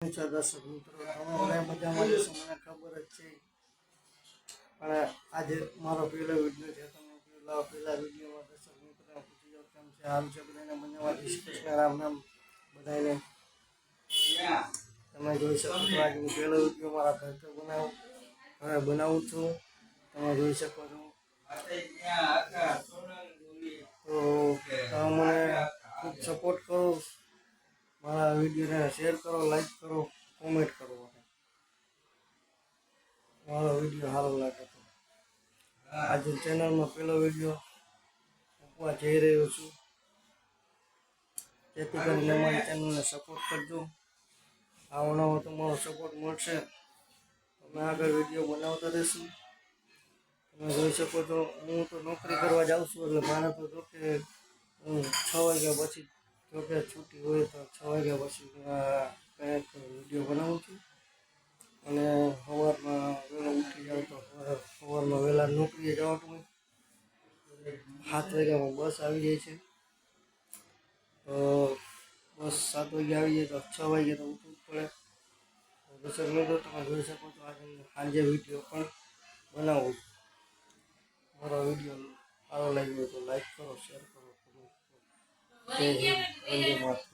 છો દર્શક ખબર જ છે પણ આજે મારો પહેલો વીડિયો છે તમે કેમ છે હાલ છે બધાને મજામાં જય તમે જોઈ શકો છો આજે હું પહેલો વીડિયો મારા ઘર પર બનાવું હવે બનાવું છું તમે જોઈ શકો છો તો મને ખૂબ સપોર્ટ કરો મારા વિડીયોને શેર કરો લાઈક કરો કોમેન્ટ કરો મારો વીડિયો સારો લાગે તો. આજે ચેનલમાં પહેલો વીડિયો મૂકવા જઈ રહ્યો છું. જેથી કરીને મારી ચેનલને સપોર્ટ કરજો. આવો નવો તમારો સપોર્ટ મળશે. અમે આગળ વીડિયો બનાવતા રહીશું. તમે જોઈ શકો છો, હું તો નોકરી કરવા જાઉં છું, એટલે મારે તો જો કે છ વાગ્યા પછી જો કે છૂટી હોય તો છ વાગ્યા પછી કંઈક વીડિયો બનાવું છું. અને સવારમાં વહેલો ઉઠી જાઉં તો સવારમાં વહેલા નોકરીએ જવાનું હોય. સાત વાગ્યામાં બસ આવી જાય છે. તો બસ સાત વાગે આવી જાય તો છ વાગે તો ઉઠવું પડે. તો દર્શક મિત્રો, તમે જોઈ શકો છો આજે સાંજે વીડિયો પણ બનાવું છું. મારો વીડિયો સારો લાગ્યો તો લાઈક કરો શેર કરો que